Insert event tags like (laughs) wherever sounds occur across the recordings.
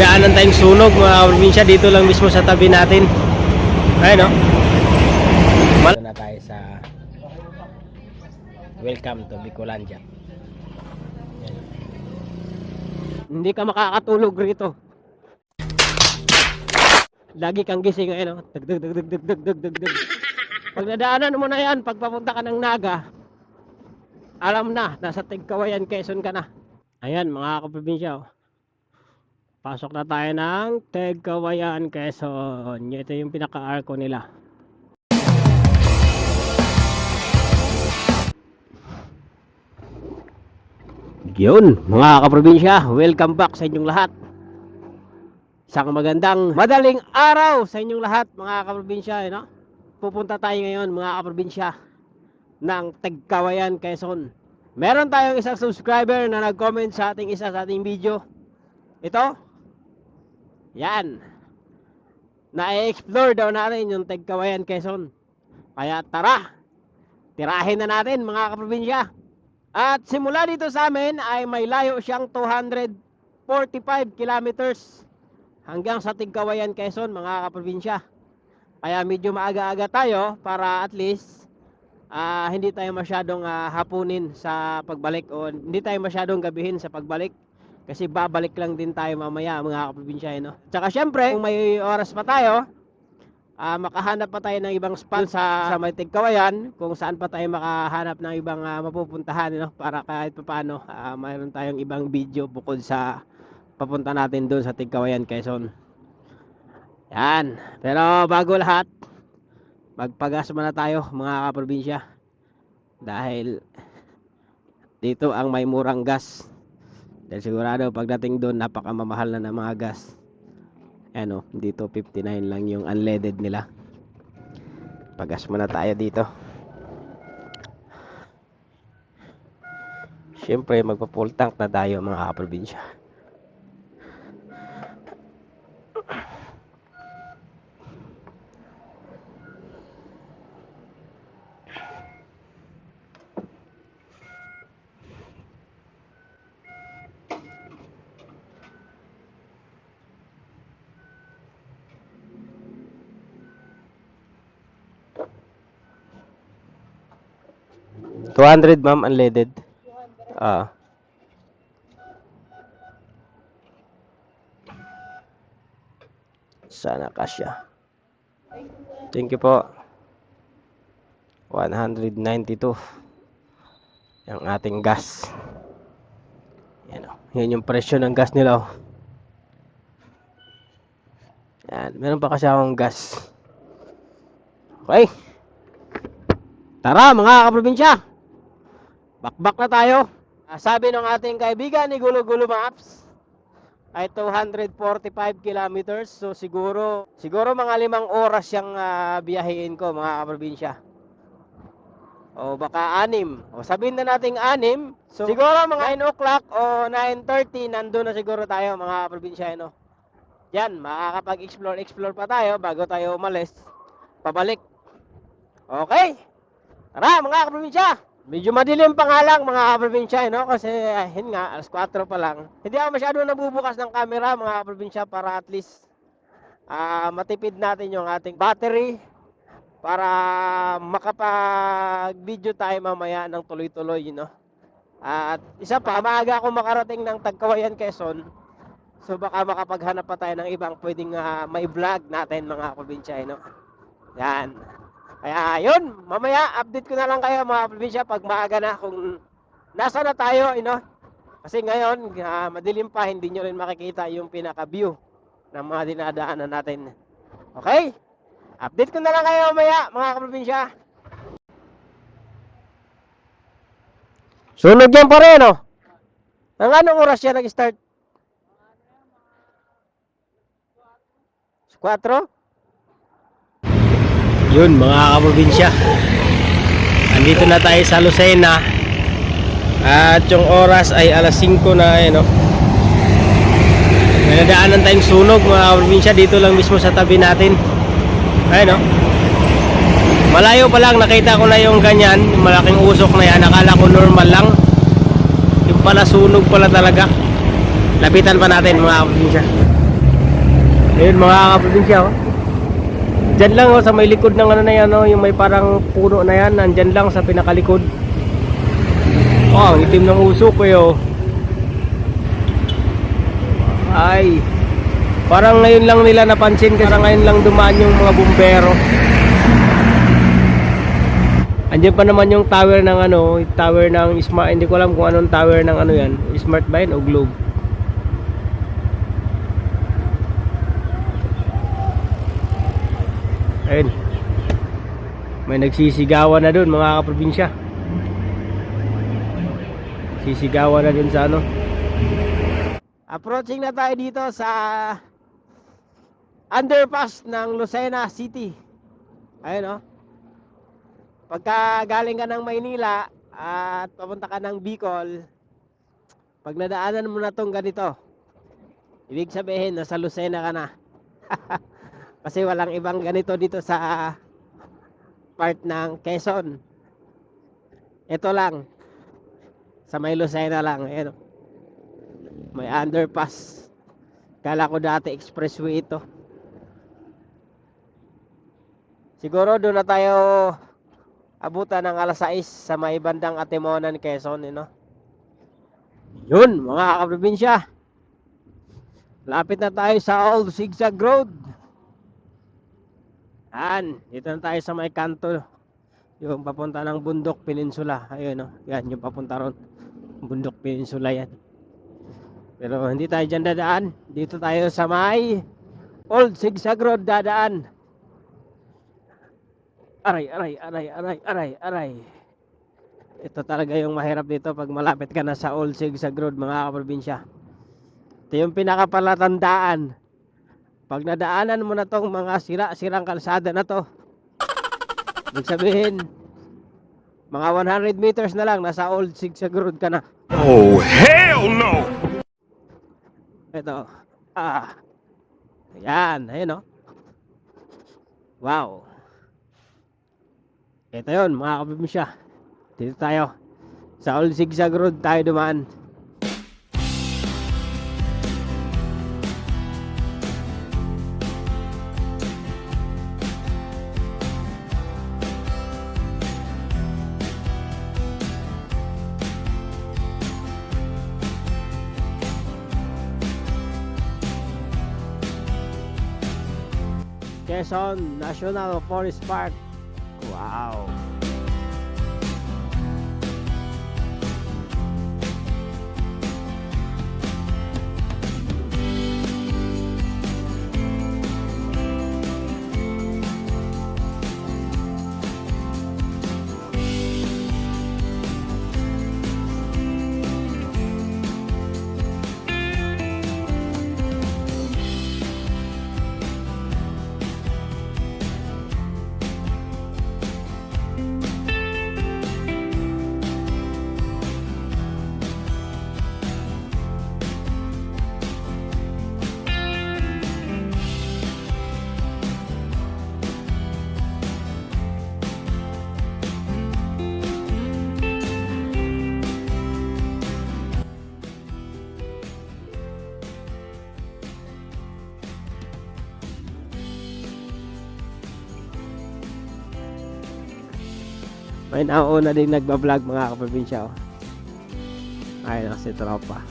nadaanan tayong sunog mga probinsya dito lang mismo sa tabi natin. Ayun no. Mal- na tayo sa Welcome to Bicolandia. Hindi ka makakatulog rito. Lagi kang gising ngayon, no? Dug, dug, dug, dug, dug, dug, dug, dug, dug. Pag nadaanan mo na yan, pag papunta ka ng Naga, alam na, nasa Tigkawayan, Quezon ka na. Ayan, mga kaprobinsya, oh. Pasok na tayo ng Tigkawayan, Quezon. Ito yung pinaka-arco nila. Yun, mga kaprobinsya, welcome back sa inyong lahat. Isang magandang madaling araw sa inyong lahat, mga kaprobinsya. eh, no? Pupunta tayo ngayon, mga kaprobinsya, ng Tagkawayan, Quezon. Meron tayong isang subscriber na nag-comment sa ating isa sa ating video. Ito. Yan. Na-explore daw natin yung Tagkawayan, Quezon. Kaya tara, tirahin na natin mga kaprobinsya. At simula dito sa amin ay may layo siyang 245 kilometers hanggang sa Tigkawayan, Quezon, mga kaprobinsya. Kaya medyo maaga-aga tayo para at least ah, hindi tayo masyadong ah, hapunin sa pagbalik o hindi tayo masyadong gabihin sa pagbalik kasi babalik lang din tayo mamaya mga kaprobinsya. eh, No? Tsaka syempre, kung may oras pa tayo, ah, makahanap pa tayo ng ibang spot sa, sa may Tigkawayan kung saan pa tayo makahanap ng ibang ah, mapupuntahan no? para kahit paano ah, mayroon tayong ibang video bukod sa papunta natin doon sa Tigkawayan, Quezon. Yan. Pero bago lahat, magpagas muna tayo mga kaprobinsya. Dahil dito ang may murang gas. Dahil sigurado pagdating doon napakamamahal na ng mga gas. Ano, dito 59 lang yung unleaded nila. Pagas muna tayo dito. Siyempre magpa-full tank na tayo mga kaprobinsya. Two hundred ma'am unleaded. Ah. Sana kasya. Thank you po. 192. Yung ating gas. Yan o. Yan yung presyo ng gas nila o. Yan. Meron pa kasi akong gas. Okay. Tara mga kaprobinsya. Bakbak na tayo. Ah, Sabi ng ating kaibigan ni Gulo Gulo Maps ay 245 kilometers. So siguro siguro mga limang oras siyang ah, biyahiin ko mga kaprobinsya. O baka anim. O sabihin na nating anim. So siguro mga 9 o'clock o 9.30 nandun na siguro tayo mga kaprobinsya. No? Yan, makakapag-explore explore pa tayo bago tayo umalis. Pabalik. Okay. Tara mga kaprobinsya. Medyo madilim pa nga lang mga kaprobinsya, no? Kasi ah, yun nga, alas 4 pa lang. Hindi ako masyado nabubukas ng camera mga kaprobinsya para at least ah, matipid natin yung ating battery para makapag-video tayo mamaya ng tuloy-tuloy, you know? At isa pa, maaga ako makarating ng Tagkawayan, Quezon. So baka makapaghanap pa tayo ng ibang pwedeng ah, may vlog natin mga kaprobinsya, no? Yan. Kaya yun, mamaya update ko na lang kayo mga probinsya pag maaga na kung nasa na tayo, you know. Kasi ngayon, ah, madilim pa, hindi nyo rin makikita yung pinaka-view ng mga dinadaanan natin. Okay? Update ko na lang kayo mamaya mga kaprobinsya. Sunog yan pa rin, oh. Ang anong oras siya nag-start? 4? Yun mga kaprobinsya. Andito na tayo sa Lucena. At yung oras ay alas 5 na eh no. May nadaanan tayong sunog mga kaprobinsya dito lang mismo sa tabi natin. Ayun no. Malayo pa lang nakita ko na yung ganyan, yung malaking usok na yan. Akala ko normal lang. Yung pala sunog pala talaga. Lapitan pa natin mga kaprobinsya. Ayun mga kaprobinsya oh. Diyan lang oh, sa may likod ng ano na yan oh, yung may parang puno na yan, nandyan lang sa pinakalikod. Oh, ang itim ng usok eh oh. Ay. Parang ngayon lang nila napansin kasi ngayon lang dumaan yung mga bumbero. Andiyan pa naman yung tower ng ano, tower ng Smart, hindi ko alam kung anong tower ng ano yan, Smart ba yun o Globe. Ayun. May nagsisigawan na doon mga kaprobinsya. Sisigawan na doon sa ano. Approaching na tayo dito sa underpass ng Lucena City. Ayun oh. Pagka galing ka ng Maynila at papunta ka ng Bicol, pag nadaanan mo na tong ganito, ibig sabihin nasa Lucena ka na. (laughs) Kasi walang ibang ganito dito sa part ng Quezon. Ito lang. Sa may Lucena lang. Ayun oh. May underpass. Kala ko dati expressway ito. Siguro doon na tayo abutan ng alas 6 sa may bandang Atimonan, Quezon, you know? Yun, mga kaprobinsya. Lapit na tayo sa Old Zigzag Road. Yan, dito na tayo sa may kanto. Yung papunta ng Bundok Peninsula. Ayun, no? Yan, yung papunta ron. Bundok Peninsula yan. Pero hindi tayo dyan dadaan. Dito tayo sa may Old Zigzag Road dadaan. Aray, aray, aray, aray, aray, aray. Ito talaga yung mahirap dito pag malapit ka na sa Old Zigzag Road mga kaprobinsya. Ito yung pinakapalatandaan. Pag nadaanan mo na tong mga sira-sirang kalsada na to, ibig sabihin, mga 100 meters na lang, nasa Old Zigzag Road ka na. Oh, hell no! Ito. Ah. Ayan. Ayan o. Wow. Ito yun mga kapimisya. Dito tayo. Sa Old Zigzag Road tayo dumaan. Quezon National Forest Park. Wow. May nauna din nagbablog mga kaprobinsya. Oh. Ayun oh, si Tropa.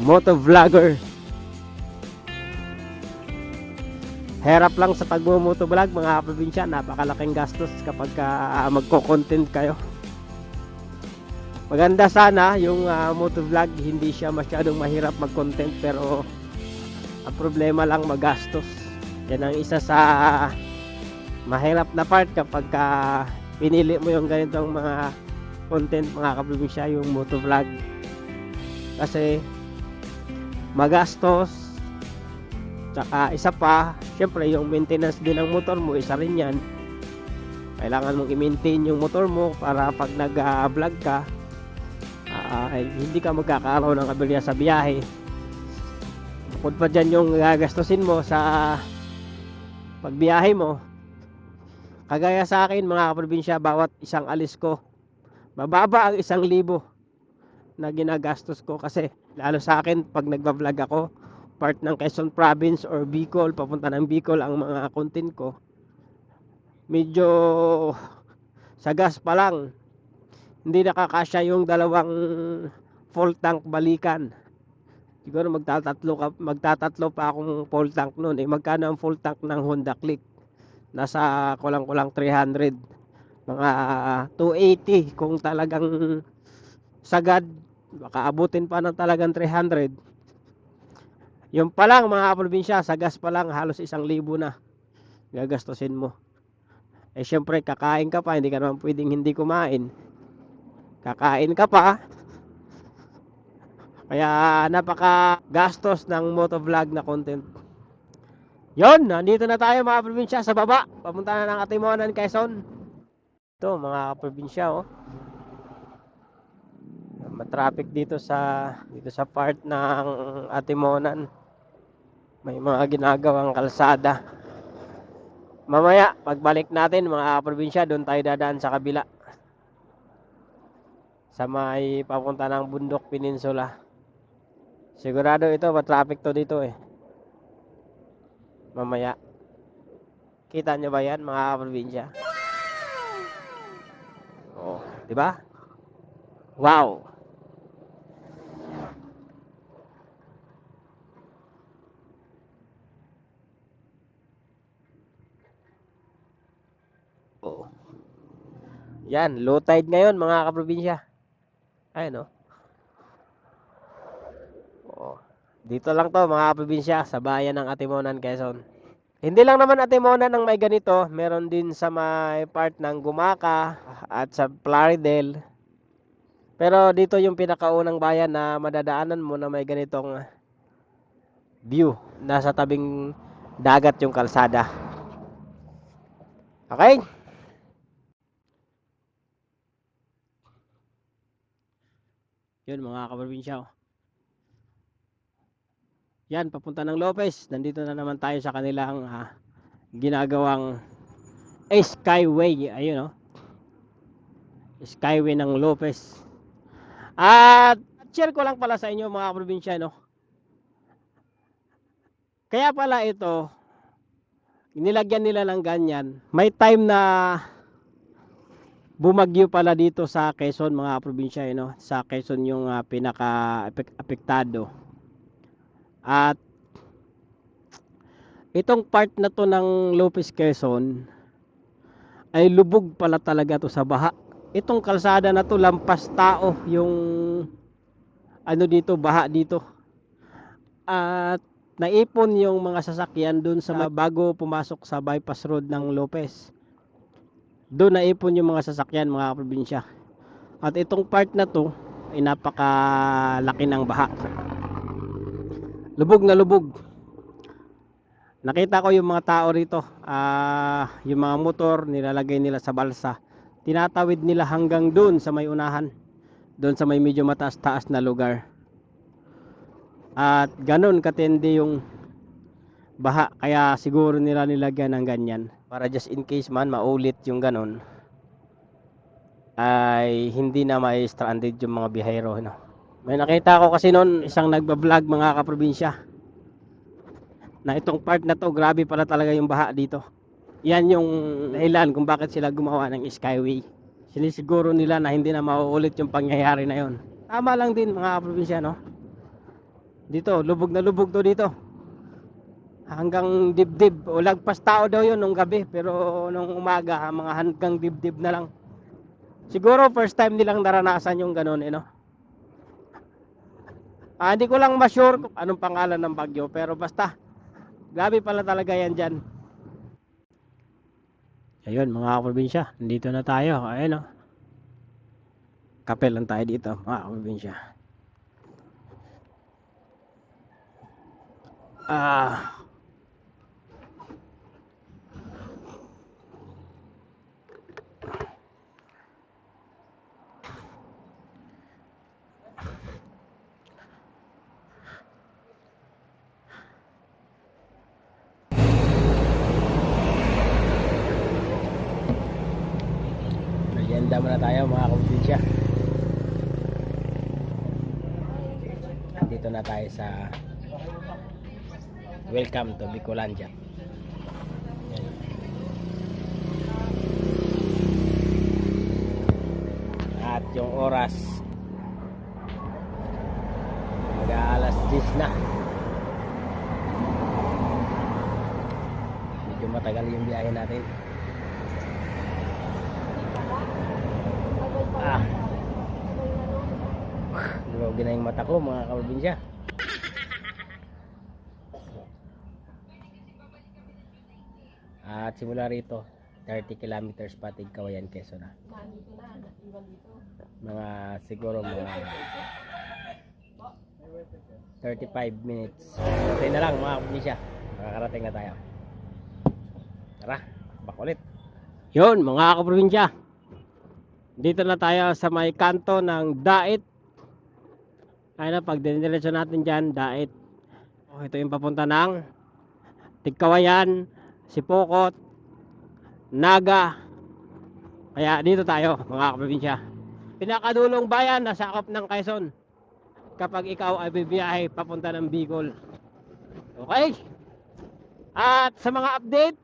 Moto vlogger. Herap lang sa pagmumoto vlog mga kaprobinsya. Napakalaking gastos kapag ka, ah, magko-content kayo. Maganda sana yung uh, moto vlog. Hindi siya masyadong mahirap mag-content pero ang problema lang magastos. Yan ang isa sa mahirap na part kapag ka pinili mo yung ganitong mga content mga kaprobinsya yung motovlog. Kasi magastos tsaka isa pa syempre yung maintenance din ng motor mo isa rin yan. Kailangan mong i-maintain yung motor mo para pag nag-vlog ka ah, ay hindi ka magkakaroon ng kabilya sa biyahe. Bukod pa dyan yung gagastusin mo sa pagbiyahe mo Kagaya sa akin mga kaprobinsya, bawat isang alis ko, mababa ang isang libo na ginagastos ko kasi lalo sa akin pag nagbablog ako, part ng Quezon Province or Bicol, papunta ng Bicol ang mga content ko. Medyo sa gas pa lang, hindi nakakasya yung dalawang full tank balikan. Siguro magtatatlo, ka, magtatatlo pa akong full tank noon. Eh, magkano ang full tank ng Honda Click? Nasa kulang-kulang 300. Mga 280 kung talagang sagad. Baka abutin pa ng talagang 300. Yung pa lang mga probinsya, sa gas pa lang halos isang libo na gagastusin mo. Eh syempre kakain ka pa, hindi ka naman pwedeng hindi kumain. Kakain ka pa. Kaya napaka gastos ng motovlog na content. Yon, nandito na tayo mga probinsya sa baba. Papunta na ng Atimonan, Quezon. Ito mga probinsya oh. Matraffic dito sa dito sa part ng Atimonan. May mga ginagawang kalsada. Mamaya, pagbalik natin mga probinsya, doon tayo dadaan sa kabila. Sa may papunta ng Bundok Peninsula. Sigurado ito, matraffic to dito eh. Mamaya. Kita nyo ba yan mga probinsya? Oo, di ba? Wow! Oo. Yan, low tide ngayon mga kaprobinsya. Ayun oh. Oo. Dito lang to mga kaprobinsya sa bayan ng Atimonan, Quezon. Hindi lang naman Atimonan ang may ganito, meron din sa may part ng Gumaka at sa Plaridel. Pero dito yung pinakaunang bayan na madadaanan mo na may ganitong view. Nasa tabing dagat yung kalsada. Okay? Yun mga kaprobinsya. Yan, papunta ng Lopez. Nandito na naman tayo sa kanilang ah, ginagawang Skyway. Ayun oh. Skyway ng Lopez. At share ko lang pala sa inyo mga probinsya no. Kaya pala ito nilagyan nila ng ganyan. May time na bumagyo pala dito sa Quezon mga probinsya eh, no. Sa Quezon yung ah, pinaka apek- apektado. At itong part na to ng Lopez Quezon ay lubog pala talaga to sa baha. Itong kalsada na to lampas tao yung ano dito baha dito. At naipon yung mga sasakyan dun sa bago pumasok sa bypass road ng Lopez. Doon naipon yung mga sasakyan mga probinsya. At itong part na to ay napakalaki ng baha lubog na lubog. Nakita ko yung mga tao rito. Ah yung mga motor nilalagay nila sa balsa. Tinatawid nila hanggang doon sa may unahan. Doon sa may medyo mataas-taas na lugar. At ganun katindi yung baha. Kaya siguro nila nilagyan ng ganyan. Para just in case man maulit yung ganun ay hindi na may stranded yung mga bihayro no? May nakita ko kasi noon isang nagbablog mga kaprobinsya na itong part na to grabe pala talaga yung baha dito yan yung dahilan kung bakit sila gumawa ng Skyway. Sinisiguro nila na hindi na mauulit yung pangyayari na yon. Tama lang din mga probinsya, no? Dito, lubog na lubog to dito. Hanggang dibdib. O lagpas tao daw yun nung gabi. Pero nung umaga, mga hanggang dibdib na lang. Siguro first time nilang naranasan yung ganun, eh, no? Ah, hindi ko lang ma-sure kung anong pangalan ng bagyo. Pero basta, grabe pala talaga yan dyan. Ayun mga probinsya, nandito na tayo. Ayun oh. Kape lang tayo dito, mga probinsya. Ah. Merienda muna tayo mga probinsya. Dito na tayo sa Welcome to Bicolandia. At yung oras mag alas 10 na. Medyo matagal yung biyahe natin. Ah. Yung mata ko mga kaprobinsya. At simula rito, 30 kilometers patig Kawayan, Quezon na. Mga siguro mga 35 minutes. Okay na lang mga kaprobinsya. Makakarating na tayo. Tara, bakulit. Yun, mga kaprobinsya. Dito na tayo sa may kanto ng Dait. Ayun na, pag dinidiretso natin dyan, Dait. Oh, ito yung papunta ng Tigkawayan, Sipokot, Naga. Kaya dito tayo, mga kaprobinsya. Pinakadulong bayan na sakop ng Quezon. Kapag ikaw ay bibiyahe papunta ng Bicol. Okay? At sa mga update,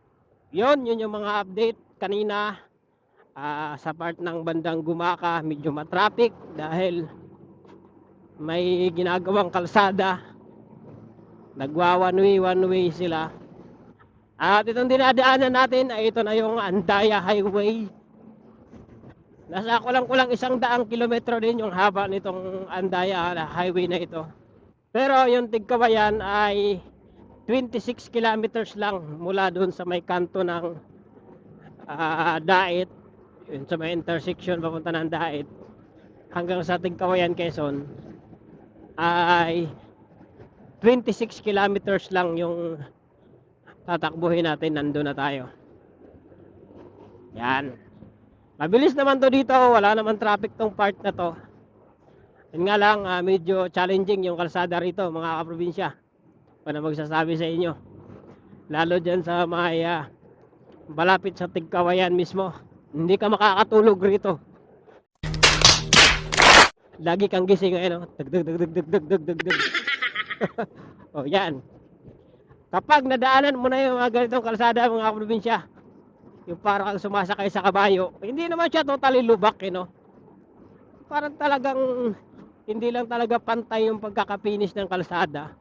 yon yun yung mga update kanina ah, sa part ng bandang Gumaka medyo matraffic dahil may ginagawang kalsada. Nagwa one way one way sila. At itong dinadaanan natin ay ito na yung Andaya Highway. Nasa kulang-kulang isang daang kilometro din yung haba nitong Andaya Highway na ito. Pero yung Tigkawayan ay 26 kilometers lang mula doon sa may kanto ng ah, Dait. Yun sa may intersection papunta ng Dait hanggang sa Tigkawayan Quezon ay 26 kilometers lang yung tatakbuhin natin. Nandun na tayo. Yan. Mabilis naman to dito. Wala naman traffic tong part na to. Yun nga lang ah, medyo challenging yung kalsada rito mga kaprobinsya. Pa na magsasabi sa inyo. Lalo dyan sa may ah, malapit sa Tigkawayan mismo. Hindi ka makakatulog rito lagi kang gising ano dag dag dag dag dag dag dag dag dag (laughs) oh yan. Kapag nadaanan mo na yung mga ganitong kalsada mga probinsya yung parang kang sumasakay sa kabayo hindi naman siya totally lubak eh, no? parang talagang hindi lang talaga pantay yung pagkakapinis ng kalsada.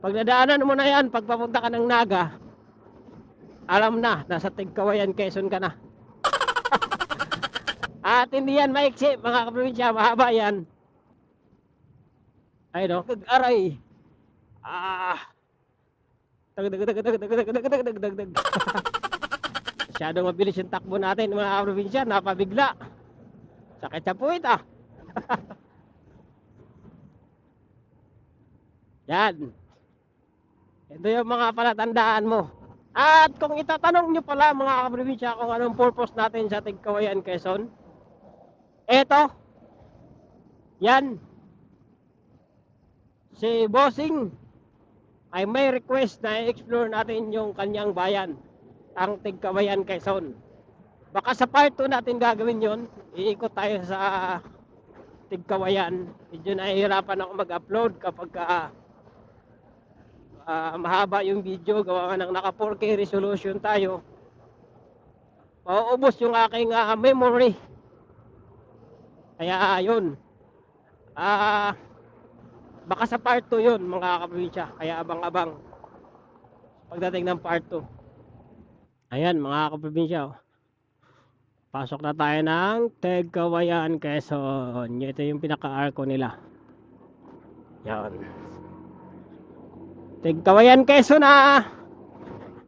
Pag nadaanan mo na yan pag papunta ka ng Naga alam na nasa Tigkawayan Quezon ka na at hindi yan maiksi mga kaprobinsya mahaba yan. Ay no? Aray. Ah. Dag dag dag dag dag dag dag dag dag dag (laughs) masyadong mabilis yung takbo natin mga kaprobinsya. Napabigla. Sakit sa puwit ah. (laughs) Yan. Ito yung mga palatandaan mo. At kung itatanong nyo pala mga kaprobinsya kung anong purpose natin sa Tigkawayan Quezon eto. Yan. Si Bossing ay may request na i-explore natin yung kanyang bayan ang Tigkawayan Quezon. Baka sa part 2 natin gagawin yon iikot tayo sa Tigkawayan. Medyo nahihirapan ako mag-upload kapag ah, ah, mahaba yung video. Gawa ng naka 4K resolution tayo. Mauubos yung aking ah, memory kaya yun. Ah baka sa part 2 yun mga kaprobinsya. Kaya abang-abang. Pagdating ng part 2 ayan mga kaprobinsya oh. pasok na tayo ng Tegkawayan Quezon. Ito yung pinaka-arco nila. Yan. Tegkawayan Quezon na